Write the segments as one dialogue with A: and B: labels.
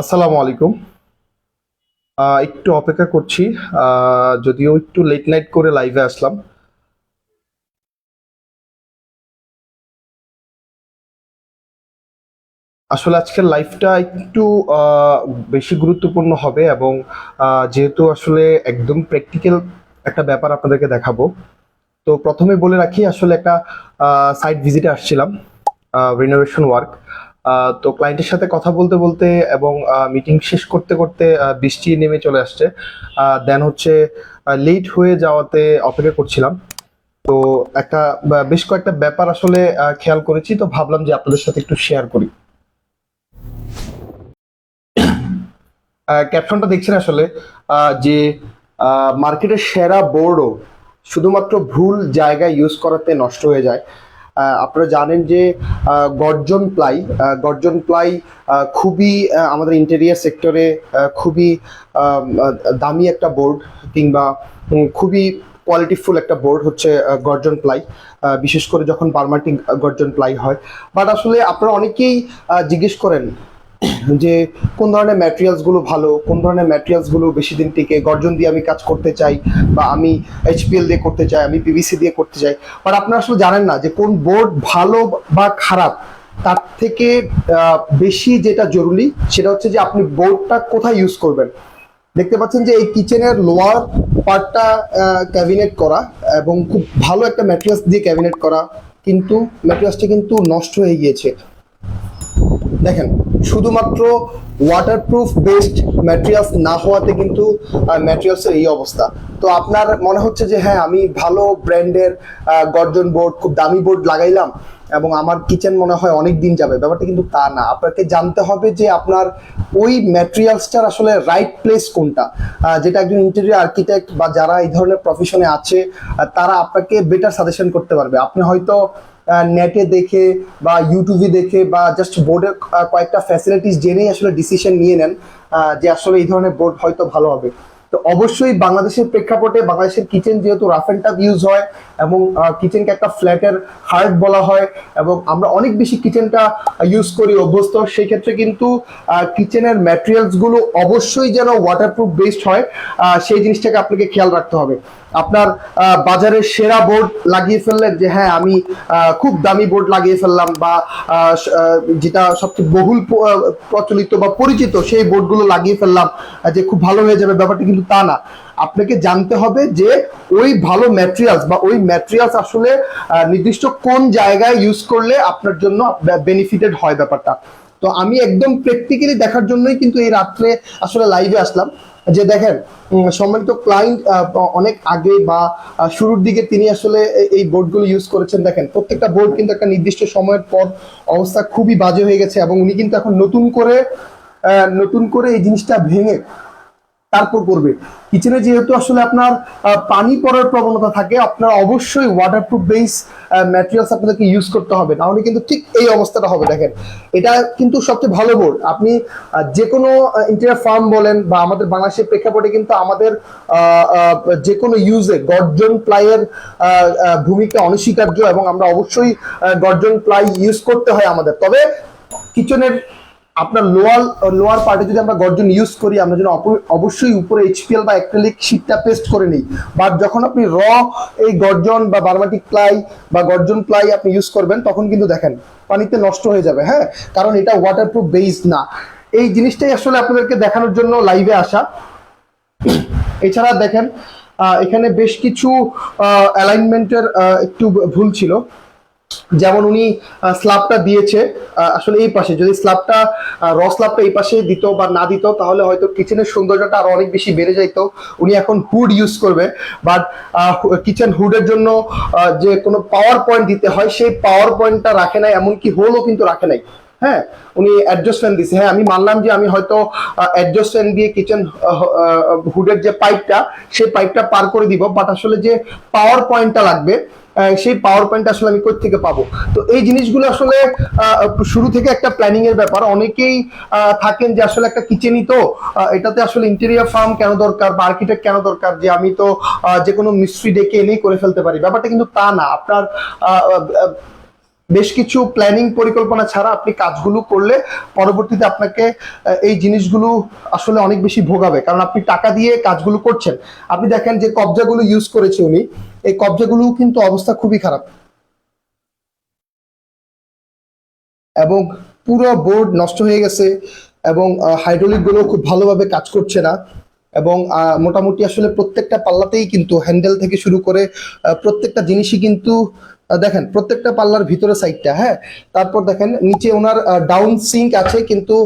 A: আসসালামু আলাইকুম। একটু অপেক্ষা করছি। যদিও একটু লেট নাইট করে লাইভে আসলাম। আসলে আজকের লাইফটা একটু বেশি গুরুত্বপূর্ণ হবে এবং যেহেতু আসলে একদম প্র্যাকটিক্যাল একটা ব্যাপার আপনাদেরকে দেখাবো। তো প্রথমে বলে রাখি, আসলে একটা সাইট ভিজিটে আসছিলাম রিনোভেশন ওয়ার্ক তো ক্লায়েন্টের সাথে কথা বলতে বলতে এবং মিটিং শেষ করতে করতে বৃষ্টি নেমে চলে আসছে। দেন হচ্ছে লেট হয়ে যাওয়াতে অপেক্ষা করছিলাম। তো একটা বেশ কয়েকটা ব্যাপার আসলে খেয়াল করেছি। তো ভাবলাম যে আপনাদের সাথে একটু শেয়ার করি। ক্যাপশনটা দেখছেন আসলে যে মার্কেটের সেরা বোর্ডও শুধুমাত্র ভুল জায়গায় ইউজ করাতে নষ্ট হয়ে যায়। আপনারা জানেন যে গর্জন প্লাই গর্জন প্লাই খুবই আমাদের ইন্টেরিয়ার সেক্টরে খুবই দামি একটা বোর্ড কিংবা খুবই কোয়ালিটিফুল একটা বোর্ড হচ্ছে গর্জন প্লাই। বিশেষ করে যখন বার্মাটিক গর্জন প্লাই হয়। বাট আসলে আপনারা অনেকেই জিজ্ঞেস করেন যে কোন ধরনের ম্যাটেরিয়ালসগুলো ভালো, কোন ধরনের ম্যাটেরিয়ালসগুলো বেশি দিন টিকে, গর্জন দিয়ে আমি কাজ করতে চাই বা আমি এইচপিএল দিয়ে করতে চাই, আমি পিভিসি দিয়ে করতে চাই। বাট আপনারা আসলে জানেন না যে কোন বোর্ড ভালো বা খারাপ, তার থেকে বেশি যেটা জরুরি সেটা হচ্ছে যে আপনি বোর্ডটা কোথায় ইউজ করবেন। দেখতে পাচ্ছেন যে এই কিচেনের লোয়ার পার্টটা ক্যাবিনেট করা এবং খুব ভালো একটা ম্যাটেরিয়ালস দিয়ে ক্যাবিনেট করা, কিন্তু ম্যাটেরিয়ালসটা কিন্তু নষ্ট হয়ে গিয়েছে। দেখেন, শুধুমাত্র ওয়াটারপ্রুফ বেসড ম্যাটেরিয়ালস না হওয়াতে কিন্তু ম্যাটেরিয়ালসের এই অবস্থা। তো আপনার মনে হচ্ছে যে হ্যাঁ আমি ভালো ব্র্যান্ডের গর্জন বোর্ড খুব দামি বোর্ড লাগাইলাম এবং আমার কিচেন মনে হয় অনেক দিন যাবে। ব্যাপারটা কিন্তু তা না। আপনাকে জানতে হবে যে, আপনার ওই ম্যাটেরিয়ালসটার আসলে রাইট প্লেস কোনটা। যেটা একজন ইন্টেরিয়র আর্কিটেক্ট বা যারা এই ধরনের প্রফেশনে আছে তারা আপনাকে বেটার সাজেশন করতে পারবে। আপনি হয়তো নেটে দেখে বা ইউটিউবে দেখে বা জাস্ট বোর্ডের কয়েকটা ফ্যাসিলিটিস জেনেই আসলে ডিসিশন নিয়ে নেন যে আসলে এই ধরনের বোর্ড হয়তো ভালো হবে। তো অবশ্যই বাংলাদেশের প্রেক্ষাপটে বাংলাদেশের কিচেন যেহেতু রাফ অ্যান্ড টাফ ইউজ হয় এবং কিচেনকে একটা ফ্ল্যাটের হার্ট বলা হয় এবং আমরা অনেক বেশি কিচেনটা ইউজ করি অভ্যস্ত, সেই ক্ষেত্রে কিন্তু কিচেনের ম্যাটেরিয়ালসগুলো অবশ্যই যেন ওয়াটারপ্রুফ বেসড হয় সেই জিনিসটাকে আপনাকে খেয়াল রাখতে হবে। আপনার বাজারের সেরা বোর্ড লাগিয়ে ফেললেন যে হ্যাঁ আমি খুব দামি বোর্ড লাগিয়ে ফেললাম বা যেটা সবচেয়ে বহুল প্রচলিত বা পরিচিত সেই বোর্ডগুলো লাগিয়ে ফেললাম যে খুব ভালো হয়ে যাবে, ব্যাপারটা কিন্তু তা না। আপনাকে জানতে হবে যে ওই ভালো ম্যাটেরিয়ালস বা ওই ম্যাটেরিয়ালস আসলে নির্দিষ্ট কোন জায়গায় ইউজ করলে আপনার জন্য বেনিফিটেড হয় ব্যাপারটা। তো আমি একদম প্র্যাকটিক্যালি দেখার জন্যই কিন্তু এই রাত্রে আসলে লাইভে আসলাম। যে দেখেন সম্মানিত ক্লায়েন্ট অনেক আগে বা শুরুর দিকে তিনি আসলে এই বোর্ডগুলো ইউজ করেছেন। দেখেন, প্রত্যেকটা বোর্ড কিন্তু একটা নির্দিষ্ট সময়ের পর অবস্থা খুবই বাজে হয়ে গেছে এবং উনি কিন্তু এখন নতুন করে নতুন করে এই জিনিসটা ভেঙে তারপর করবে। কিচেনে যেহেতু আসলে আপনার পানি পড়ার প্রবণতা থাকে, আপনার অবশ্যই ওয়াটারপ্রুফ বেস ম্যাটেরিয়ালস আপনাদেরকে ইউজ করতে হবে। নাহলে কিন্তু ঠিক এই অবস্থাটা হবে, দেখেন। এটা কিন্তু সবচেয়ে ভালো বোর্ড। আপনি যে কোনো ইন্টেরিয়ার ফার্ম বলেন বা আমাদের বাংলাদেশের প্রেক্ষাপটে কিন্তু আমাদের যে কোনো ইউজে গর্জন প্লাইয়ের ভূমিকা অনস্বীকার্য এবং আমরা অবশ্যই গর্জন প্লাই ইউজ করতে হয় আমাদের। তবে কিচেনের আপনার লোয়ার লোয়ার পার্টে যদি আমরা গর্জন ইউজ করি, আমরা যেন অবশ্যই উপরে এইচপিএল বা অ্যাক্রিলিক শীটটা পেস্ট করে নিই। বাট যখন আপনি র এই গর্জন বা বার্মাটিক প্লাই বা গর্জন প্লাই আপনি ইউজ করবেন, তখন কিন্তু দেখেন পানিতে নষ্ট হয়ে যাবে হ্যাঁ? কারণ এটা ওয়াটারপ্রুফ বেসড না। এই জিনিসটাই আসলে আপনাদেরকে দেখানোর জন্য লাইভে আসা। এছাড়া দেখেন এখানে বেশ কিছু অ্যালাইনমেন্টের একটু ভুল ছিল। যেমন উনি স্ল্যাবটা দিয়েছে আসলে এই পাশে, যদি স্ল্যাবটা র স্ল্যাবটা এই পাশে দিত বা না দিত, তাহলে হয়তো কিচেনের সৌন্দর্যটা আরও অনেক বেশি বেড়ে যাইতো। উনি এখন হুড ইউজ করবে বাট কিচেন হুডের জন্য যে কোনো পাওয়ার পয়েন্ট দিতে হয়, সেই পাওয়ার পয়েন্টটা রাখে নাই, এমনকি হোলও কিন্তু রাখে নাই। হ্যাঁ উনি অ্যাডজাস্ট ফ্যান দিছে। হ্যাঁ আমি মানলাম যে আমি হয়তো অ্যাডজাস্ট ফ্যান দিয়ে কিচেন হুডের যে পাইপটা সেই পাইপটা পার করে দিব বাট আসলে যে পাওয়ার পয়েন্টটা লাগবে সেই পাওয়ার পয়েন্ট আসলে আমি কোথা থেকে পাবো? তো এই জিনিসগুলো আসলে শুরু থেকে একটা প্ল্যানিং এর ব্যাপার। অনেকেই থাকেন যে আসলে একটা কিচেনই তো এটাতে আসলে ইন্টেরিয়ার ফার্ম কেন দরকার বা আর্কিটেক্ট কেন দরকার যে আমি তো যে কোনো মিস্ত্রি ডেকে এনেই করে ফেলতে পারি। ব্যাপারটা কিন্তু তা না। আপনার বেশ কিছু প্ল্যানিং পরিকল্পনা ছাড়া আপনি কাজগুলো করলে পরবর্তীতে আপনাকে এই জিনিসগুলো আসলে অনেক বেশি ভোগাবে। কারণ আপনি টাকা দিয়ে কাজগুলো করছেন। আপনি দেখেন যে কবজাগুলো ইউজ করেছে উনি, এই কবজাগুলো কিন্তু অবস্থা খুবই খারাপ। এবং পুরো বোর্ড নষ্ট হয়ে গেছে এবং হাইড্রোলিকগুলো খুব ভালোভাবে কাজ করছে না। এবং মোটামুটি আসলে প্রত্যেকটা পাল্লাতেই কিন্তু হ্যান্ডেল থেকে শুরু করে প্রত্যেকটা জিনিসই কিন্তু দেখেন, প্রত্যেকটা পাল্লার ভিতরে সাইডটা হ্যাঁ? তারপর দেখেন, নিচে ওনার ডাউন সিঙ্ক আছে, কিন্তু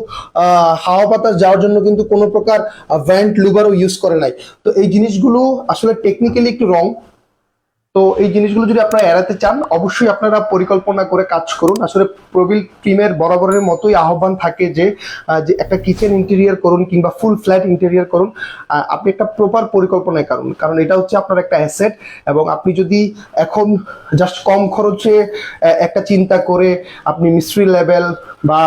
A: হাওয়া বাতাস যাওয়ার জন্য কিন্তু কোনো প্রকার ভ্যান্ট লুবারও ইউজ করে নাই। তো এই জিনিসগুলো আসলে টেকনিক্যালি একটু রং তো এই জিনিসগুলো যদি আপনারা এড়াতে চান, অবশ্যই আপনারা পরিকল্পনা করে কাজ করুন। আসলে প্রবীল টিমের বরাবরের মতোই আহ্বান থাকে যে যে একটা কিচেন ইন্টেরিয়ার করুন কিংবা ফুল ফ্ল্যাট ইন্টেরিয়ার করুন। আপনি একটা প্রপার পরিকল্পনায় করুন। কারণ এটা হচ্ছে আপনার একটা অ্যাসেট এবং আপনি যদি এখন জাস্ট কম খরচে একটা চিন্তা করে আপনি মিস্ত্রি লেভেল বা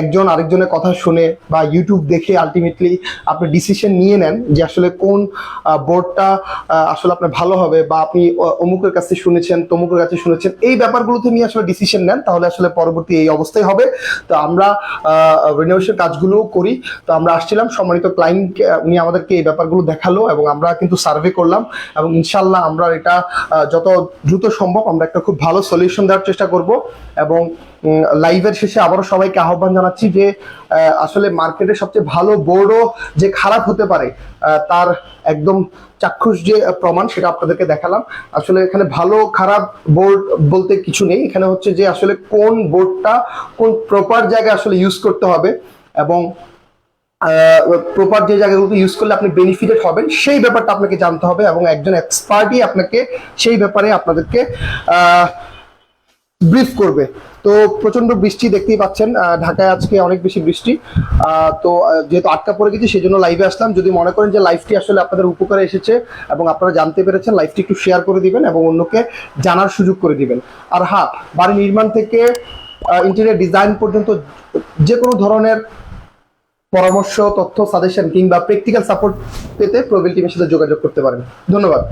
A: একজন আরেকজনের কথা শুনে বা ইউটিউব দেখে আলটিমেটলি আপনি ডিসিশন নিয়ে নেন যে আসলে কোন বোর্ডটা আসলে আপনার ভালো হবে বা আপনি অমুকের কাছে শুনেছেন, তমুকের কাছে শুনেছেন, এই ব্যাপারগুলোতে নিয়ে আসলে ডিসিশন নেন, তাহলে আসলে পরবর্তী এই অবস্থায় হবে। তো আমরা রিনোভেশন কাজগুলো করি। তো আমরা আসছিলাম, সম্মানিত ক্লায়েন্ট উনি আমাদেরকে এই ব্যাপারগুলো দেখাল এবং আমরা কিন্তু সার্ভে করলাম এবং ইনশাল্লাহ আমরা এটা যত দ্রুত সম্ভব আমরা একটা খুব ভালো সলিউশন দেওয়ার চেষ্টা করব এবং লাইভের শেষে আবারও সবাইকে আহ্বান জানাচ্ছি যে আসলে মার্কেটের সবচেয়ে ভালো বোর্ডও যে খারাপ হতে পারে তার একদম চাক্ষুষ যে প্রমাণ সেটা আপনাদেরকে দেখালাম। আসলে এখানে ভালো, খারাপ বোর্ড বলতে কিছু নেই। এখানে হচ্ছে যে আসলে কোন বোর্ডটা কোন প্রপার জায়গায় আসলে ইউজ করতে হবে এবং প্রপার যে জায়গাগুলোতে ইউজ করলে আপনি বেনিফিটেড হবেন, সেই ব্যাপারটা আপনাকে জানতে হবে এবং একজন এক্সপার্টই আপনাকে সেই ব্যাপারে আপনাদেরকে ব্রিফ করবে। তো প্রচণ্ড বৃষ্টি দেখতেই পাচ্ছেন ঢাকায় আজকে অনেক বেশি বৃষ্টি। তো যেহেতু আটকা পড়ে গেছি সেই জন্য লাইভে আসলাম। যদি মনে করেন যে লাইভটি আসলে আপনাদের উপকারে এসেছে এবং আপনারা জানতে পেরেছেন লাইভটি একটু শেয়ার করে দিবেন এবং অন্যকে জানার সুযোগ করে দিবেন। আর হ্যাঁ বাড়ি নির্মাণ থেকে ইন্টেরিয়ার ডিজাইন পর্যন্ত যে কোনো ধরনের পরামর্শ, তথ্য সাজেশন কিংবা প্র্যাকটিক্যাল সাপোর্ট পেতে প্রবীল টিমের সাথে যোগাযোগ করতে পারেন। ধন্যবাদ।